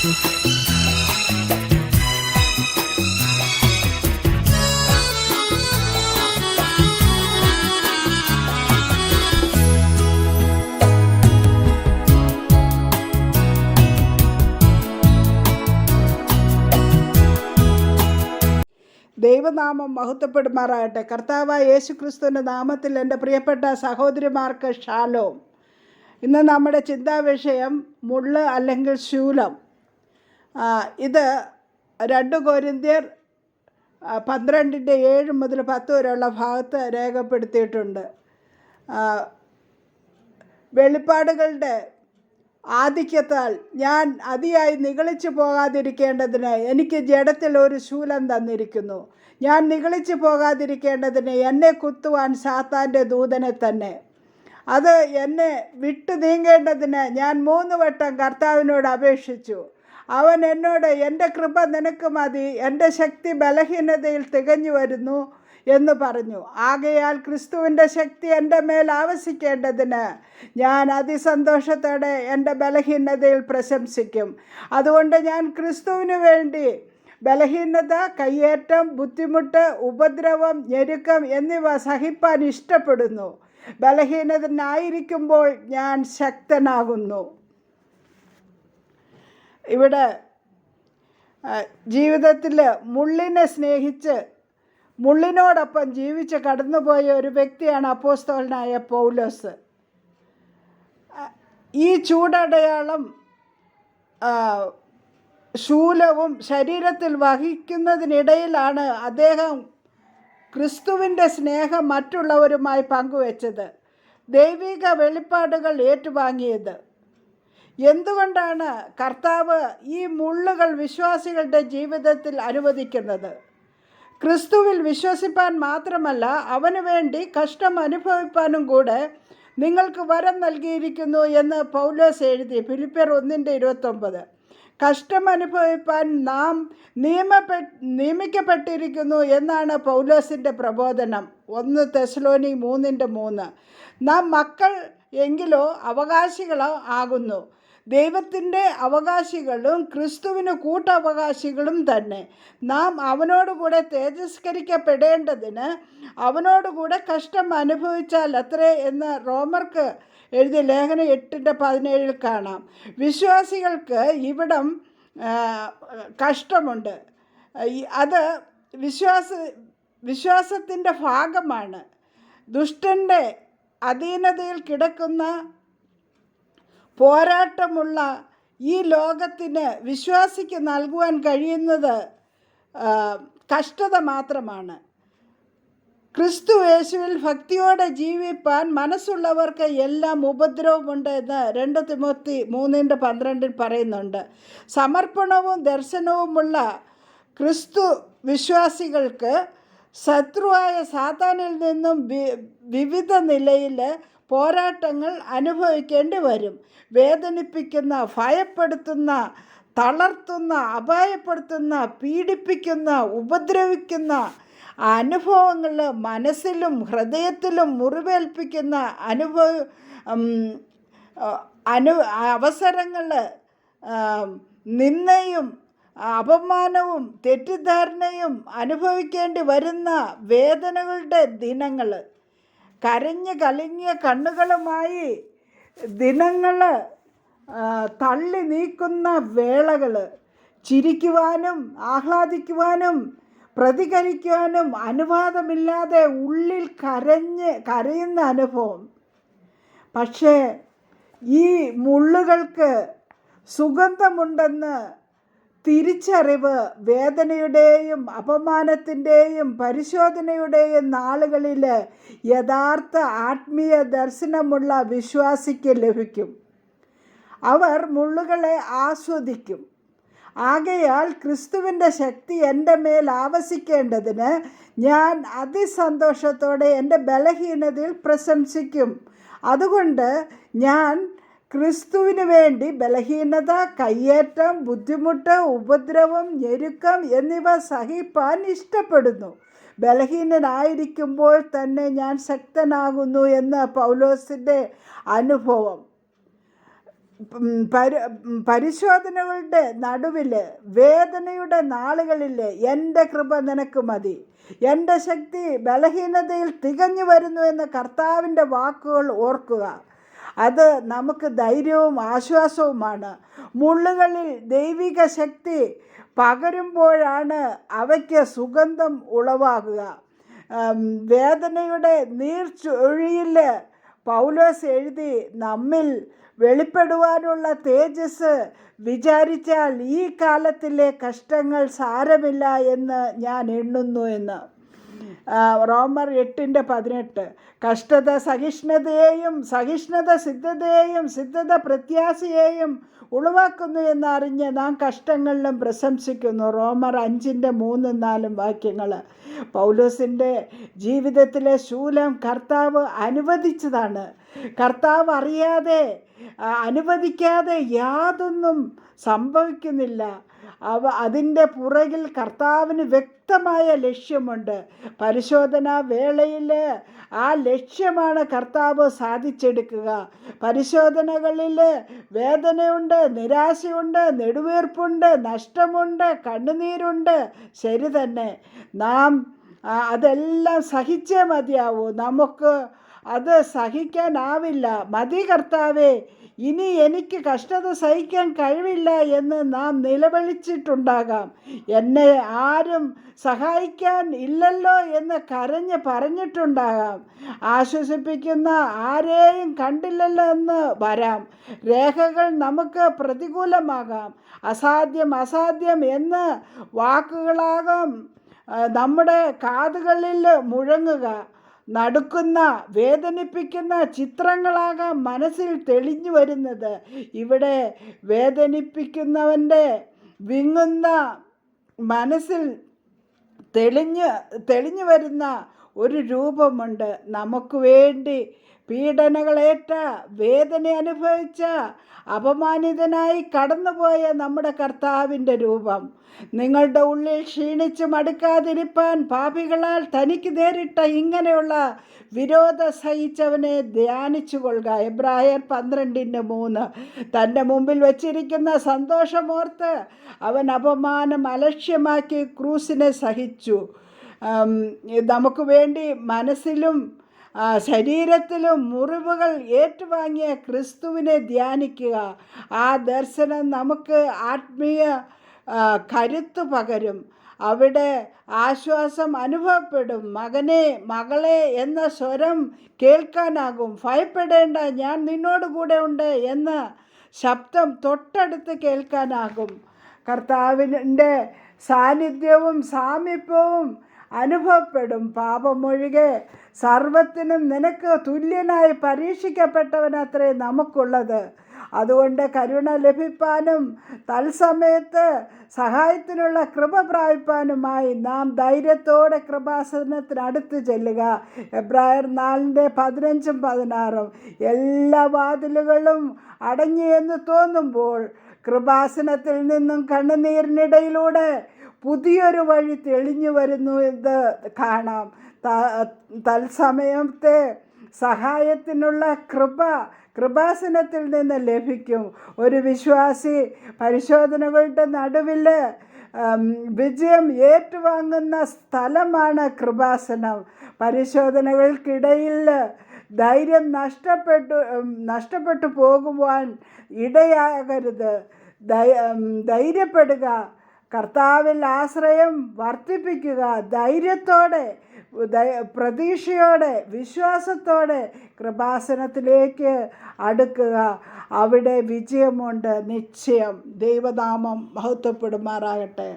ദൈവനാമം മഹത്വപ്പെടുമാറാകട്ടെ. കർത്താവായ യേശു ക്രിസ്തുവിന്റെ നാമത്തിൽ എന്റെ പ്രിയപ്പെട്ട സഹോദരിമാർക്ക് ഷാലോം. ഇന്ന് നമ്മുടെ ചിന്താവിഷയം മുള്ള് അല്ലെങ്കിൽ ശൂലം. ഇത് രണ്ട് കോരിന്ത്യർ പന്ത്രണ്ടിന്റെ ഏഴ് മുതൽ പത്ത് വരെയുള്ള ഭാഗത്ത് രേഖപ്പെടുത്തിയിട്ടുണ്ട്. വെളിപ്പാടുകളുടെ ആധിക്യത്താൽ ഞാൻ അതിയായി നിഗളിച്ചു പോകാതിരിക്കേണ്ടതിന് എനിക്ക് ജഡത്തിൽ ഒരു ശൂലം തന്നിരിക്കുന്നു. ഞാൻ നിഗളിച്ചു പോകാതിരിക്കേണ്ടതിന് എന്നെ കുത്തുവാൻ സാത്താന്റെ ദൂതനെ തന്നെ. അത് എന്നെ വിട്ടു നീങ്ങേണ്ടതിന് ഞാൻ മൂന്ന് വട്ടം കർത്താവിനോട് അപേക്ഷിച്ചു. അവൻ എന്നോട് എന്റെ കൃപ നിനക്ക് മതി എന്റെ ശക്തി ബലഹീനതയിൽ തികഞ്ഞു വരുന്നു എന്ന് പറഞ്ഞു. ആകയാൽ ക്രിസ്തുവിന്റെ ശക്തി എന്റെ മേൽ ആവശിക്കേണ്ടതിന് ഞാൻ അതിസന്തോഷത്തോടെ എന്റെ ബലഹീനതയിൽ പ്രശംസിക്കും. അതുകൊണ്ട് ഞാൻ ക്രിസ്തുവിന് വേണ്ടി ബലഹീനത കയ്യേറ്റം ബുദ്ധിമുട്ട് ഉപദ്രവം ഞെരുക്കം എന്നിവ സഹിപ്പാൻ ഇഷ്ടപ്പെടുന്നു. ബലഹീനതനായിരിക്കുമ്പോൾ ഞാൻ ശക്തനാകുന്നു. ഇവിടെ ജീവിതത്തിൽ മുള്ളിനെ സ്നേഹിച്ച് മുള്ളിനോടൊപ്പം ജീവിച്ച് കടന്നുപോയ ഒരു വ്യക്തിയാണ് അപ്പോസ്തോലനായ പൗലോസ്. ഈ ചൂടടയാളം ശൂലവും ശരീരത്തിൽ വഹിക്കുന്നതിനിടയിലാണ് അദ്ദേഹം ക്രിസ്തുവിന്റെ സ്നേഹം മറ്റുള്ളവരുമായി പങ്കുവച്ചത്. ദൈവിക വെളിപ്പാടുകൾ ഏറ്റുവാങ്ങിയത്. എന്തുകൊണ്ടാണ് കർത്താവ് ഈ മുള്ളുകൾ വിശ്വാസികളുടെ ജീവിതത്തിൽ അനുവദിക്കുന്നത്? ക്രിസ്തുവിൽ വിശ്വസിപ്പാൻ മാത്രമല്ല അവന് വേണ്ടി കഷ്ടം അനുഭവിപ്പാനും കൂടെ നിങ്ങൾക്ക് വരം നൽകിയിരിക്കുന്നു എന്ന് പൗലോസ് എഴുതി ഫിലിപ്പിയർ ഒന്നിന്റെ ഇരുപത്തൊമ്പത്. കഷ്ടം അനുഭവിപ്പാൻ നാം നിയമപ്പെ നിയമിക്കപ്പെട്ടിരിക്കുന്നു എന്നാണ് പൗലോസിന്റെ പ്രബോധനം. ഒന്ന് തെസ്ലോനി മൂന്നിന്റെ മൂന്ന്. നാം മക്കൾ എങ്കിലോ അവകാശികളോ ആകുന്നു. ദൈവത്തിന്റെ അവകാശികളും ക്രിസ്തുവിന് കൂട്ടവകാശികളും തന്നെ. നാം അവനോടുകൂടെ തേജസ്കരിക്കപ്പെടേണ്ടതിന് അവനോടുകൂടെ കഷ്ടം അനുഭവിച്ചാൽ അത്രേ എന്ന് റോമർക്ക് എഴുതിയ ലേഖനം എട്ടിന്റെ പതിനേഴിൽ കാണാം. വിശ്വാസികൾക്ക് ഇവിടം കഷ്ടമുണ്ട്. അത് വിശ്വാസ വിശ്വാസത്തിന്റെ ഭാഗമാണ്. ദുഷ്ടന്റെ അധീനതയിൽ കിടക്കുന്ന പോരാട്ടമുള്ള ഈ ലോകത്തിന് വിശ്വാസിക്ക് നൽകുവാൻ കഴിയുന്നത് കഷ്ടത മാത്രമാണ്. ക്രിസ്തു യേശുവിൽ ഭക്തിയോടെ ജീവിപ്പാൻ മനസ്സുള്ളവർക്ക് എല്ലാം ഉപദ്രവമുണ്ട് എന്ന് രണ്ട് തിമൂത്തി മൂന്നിന്റെ പന്ത്രണ്ടിൽ പറയുന്നുണ്ട്. സമർപ്പണവും ദർശനവുമുള്ള ക്രിസ്തു വിശ്വാസികൾക്ക് ശത്രുവായ സാത്താനിൽ നിന്നും വിവിധ നിലയിൽ പോരാട്ടങ്ങൾ അനുഭവിക്കേണ്ടി വരും. വേദനിപ്പിക്കുന്ന ഭയപ്പെടുത്തുന്ന തളർത്തുന്ന അപായപ്പെടുത്തുന്ന പീഡിപ്പിക്കുന്ന ഉപദ്രവിക്കുന്ന അനുഭവങ്ങൾ മനസ്സിലും ഹൃദയത്തിലും മുറിവേൽപ്പിക്കുന്ന അനുഭവ അനു അവസരങ്ങൾ നിന്നയും അപമാനവും തെറ്റിദ്ധാരണയും അനുഭവിക്കേണ്ടി വരുന്ന വേദനകളുടെ ദിനങ്ങൾ കരഞ്ഞ് കലങ്ങിയ കണ്ണുകളുമായി ദിനങ്ങൾ തള്ളി നീക്കുന്ന വേളകൾ ചിരിക്കുവാനും ആഹ്ലാദിക്കുവാനും പ്രതികരിക്കുവാനും അനുവാദമില്ലാതെ ഉള്ളിൽ കരഞ്ഞ് കരയുന്ന അനുഭവം. പക്ഷേ ഈ മുള്ളുകൾക്ക് സുഗന്ധമുണ്ടെന്ന് തിരിച്ചറിവ് വേദനയുടെയും അപമാനത്തിന്റെയും പരിശോധനയുടെയും നാളുകളിൽ യഥാർത്ഥ ആത്മീയ ദർശനമുള്ള വിശ്വാസിക്ക് ലഭിക്കും. അവർ മുള്ളുകളെ ആസ്വദിക്കും. ആകയാൽ ക്രിസ്തുവിന്റെ ശക്തി എന്റെ മേൽ ആവസിക്കേണ്ടതിന് ഞാൻ അതിസന്തോഷത്തോടെ എന്റെ ബലഹീനതയിൽ പ്രശംസിക്കും. അതുകൊണ്ട് ഞാൻ ക്രിസ്തുവിന് വേണ്ടി ബലഹീനത കയ്യേറ്റം ബുദ്ധിമുട്ട് ഉപദ്രവം ഞെരുക്കം എന്നിവ സഹിപ്പാൻ ഇഷ്ടപ്പെടുന്നു. ബലഹീനനായിരിക്കുമ്പോൾ തന്നെ ഞാൻ ശക്തനാകുന്നു എന്ന് പൗലോസിന്റെ അനുഭവം. പരി പരിശോധനകളുടെ നടുവിൽ വേദനയുടെ നാളുകളിൽ എന്റെ കൃപ നിനക്ക് മതി. എന്റെ ശക്തി ബലഹീനതയിൽ തികഞ്ഞു വരുന്നു എന്ന കർത്താവിന്റെ വാക്കുകൾ ഓർക്കുക. അത് നമുക്ക് ധൈര്യവും ആശ്വാസവുമാണ്. മുള്ളുകളിൽ ദൈവിക ശക്തി പകരുമ്പോഴാണ് അവയ്ക്ക് സുഗന്ധം ഉളവാകുക. വേദനയുടെ നീർച്ചൊഴിയിൽ പൗലോസ് എഴുതി നമ്മിൽ വെളിപ്പെടുവാനുള്ള തേജസ് വിചാരിച്ചാൽ ഈ കാലത്തിലെ കഷ്ടങ്ങൾ സാരമില്ല എന്ന് ഞാൻ എണ്ണുന്നു എന്ന്. റോമർ എട്ടിന്റെ പതിനെട്ട്. കഷ്ടത സഹിഷ്ണുതയെയും സഹിഷ്ണുത സിദ്ധതയെയും സിദ്ധത പ്രത്യാശയെയും ഉളവാക്കുന്നു എന്നറിഞ്ഞ് നാം കഷ്ടങ്ങളിലും പ്രശംസിക്കുന്നു. റോമർ അഞ്ചിന്റെ മൂന്നും നാലും വാക്യങ്ങൾ പൗലോസിന്റെ ജീവിതത്തിലെ ശൂലം കർത്താവ് അനുവദിച്ചതാണ്. കർത്താവ് അറിയാതെ അനുവദിക്കാതെ യാതൊന്നും സംഭവിക്കുന്നില്ല. അവ അതിന്റെ പുറകിൽ കർത്താവിന് വ്യക്തമായ ലക്ഷ്യമുണ്ട്. പരിശോധനാ വേളയിൽ ആ ലക്ഷ്യമാണ് കർത്താവ് സാധിച്ചെടുക്കുക. പരിശോധനകളിൽ വേദനയുണ്ട് നിരാശയുണ്ട് നെടുവീർപ്പുണ്ട് നഷ്ടമുണ്ട് കണ്ണുനീരുണ്ട്. ശരി തന്നെ. നാം അതെല്ലാം സഹിച്ചേ മതിയാവൂ. നമുക്ക് അത് സഹിക്കാനാവില്ല. മതി കർത്താവേ ഇനി എനിക്ക് കഷ്ടത സഹിക്കാൻ കഴിവില്ല എന്ന് നാം നിലവിളിച്ചിട്ടുണ്ടാകാം. എന്നെ ആരും സഹായിക്കാൻ ഇല്ലല്ലോ എന്ന് കരഞ്ഞ് പറഞ്ഞിട്ടുണ്ടാകാം. ആശ്വസിപ്പിക്കുന്ന ആരെയും കണ്ടില്ലല്ലോ എന്ന് വരാം. രേഖകൾ നമുക്ക് പ്രതികൂലമാകാം. അസാധ്യം അസാധ്യം എന്ന് വാക്കുകളാകാം നമ്മുടെ കാതുകളിൽ മുഴങ്ങുക. നടുക്കുന്ന വേദനിപ്പിക്കുന്ന ചിത്രങ്ങളാകാം മനസ്സിൽ തെളിഞ്ഞു വരുന്നത്. ഇവിടെ വേദനിപ്പിക്കുന്നവന്റെ വിങ്ങുന്ന മനസ്സിൽ തെളിഞ്ഞ് തെളിഞ്ഞു വരുന്ന ഒരു രൂപമുണ്ട്. നമുക്ക് വേണ്ടി പീഡനകളേറ്റ വേദന അനുഭവിച്ച അപമാനിതനായി കടന്നുപോയ നമ്മുടെ കർത്താവിന്റെ രൂപം. നിങ്ങളുടെ ഉള്ളിൽ ക്ഷീണിച്ച് മടുക്കാതിരിപ്പാൻ പാപികളാൽ തനിക്ക് നേരിട്ട ഇങ്ങനെയുള്ള വിരോധ സഹിച്ചവനെ ധ്യാനിച്ചു കൊള്ളുക. എബ്രായർ പന്ത്രണ്ടിന്റെ മൂന്ന്. തന്റെ മുമ്പിൽ വച്ചിരിക്കുന്ന സന്തോഷമോർത്ത് അവൻ അപമാനം അലക്ഷ്യമാക്കി ക്രൂസിനെ സഹിച്ചു. നമുക്ക് വേണ്ടി മനസ്സിലും ശരീരത്തിലും മുറിവുകൾ ഏറ്റുവാങ്ങിയ ക്രിസ്തുവിനെ ധ്യാനിക്കുക. ആ ദർശനം നമുക്ക് ആത്മീയ കരുത്ത് പകരും. അവിടെ ആശ്വാസം അനുഭവപ്പെടും. മകനെ മകളെ എന്ന സ്വരം കേൾക്കാനാകും. ഭയപ്പെടേണ്ട ഞാൻ നിന്നോട് കൂടെ ഉണ്ട് എന്ന ശബ്ദം തൊട്ടടുത്ത് കേൾക്കാനാകും. കർത്താവിന്റെ സാന്നിധ്യവും സാമീപ്യവും അനുഭവപ്പെടും പാപമൊഴികെ. സർവത്തിനും നിനക്ക് തുല്യനായി പരീക്ഷിക്കപ്പെട്ടവനത്രേ നമുക്കുള്ളത്. അതുകൊണ്ട് കരുണ ലഭിപ്പാനും തത്സമയത്ത് സഹായത്തിനുള്ള കൃപ പ്രാപിപ്പാനുമായി നാം ധൈര്യത്തോടെ കൃപാസനത്തിനടുത്ത് ചെല്ലുക. എബ്രായർ നാലിന്റെ പതിനഞ്ചും പതിനാറും എല്ലാ വാതിലുകളും അടഞ്ഞു എന്ന് തോന്നുമ്പോൾ കൃപാസനത്തിൽ നിന്നും കണ്ണുനീരിനിടയിലൂടെ പുതിയൊരു വഴി തെളിഞ്ഞു വരുന്നു എന്ന് കാണാം. തത്സമയത്തെ സഹായത്തിനുള്ള കൃപ കൃപാസനത്തിൽ നിന്ന് ലഭിക്കും. ഒരു വിശ്വാസി പരിശോധനകളുടെ നടുവിൽ വിജയം ഏറ്റുവാങ്ങുന്ന സ്ഥലമാണ് കൃപാസനം. പരിശോധനകൾക്കിടയിൽ ധൈര്യം നഷ്ടപ്പെട്ടു നഷ്ടപ്പെട്ടു പോകുവാൻ ഇടയാകരുത്. ധൈര്യപ്പെടുക. കർത്താവിൽ ആശ്രയം വർദ്ധിപ്പിക്കുക ധൈര്യത്തോടെ പ്രതീക്ഷയോടെ വിശ്വാസത്തോടെ കൃപാസനത്തിലേക്ക് അടുക്കുക. അവിടെ വിജയമുണ്ട്. നിശ്ചയം. ദൈവനാമം മഹത്വപ്പെടുമാറാകട്ടെ.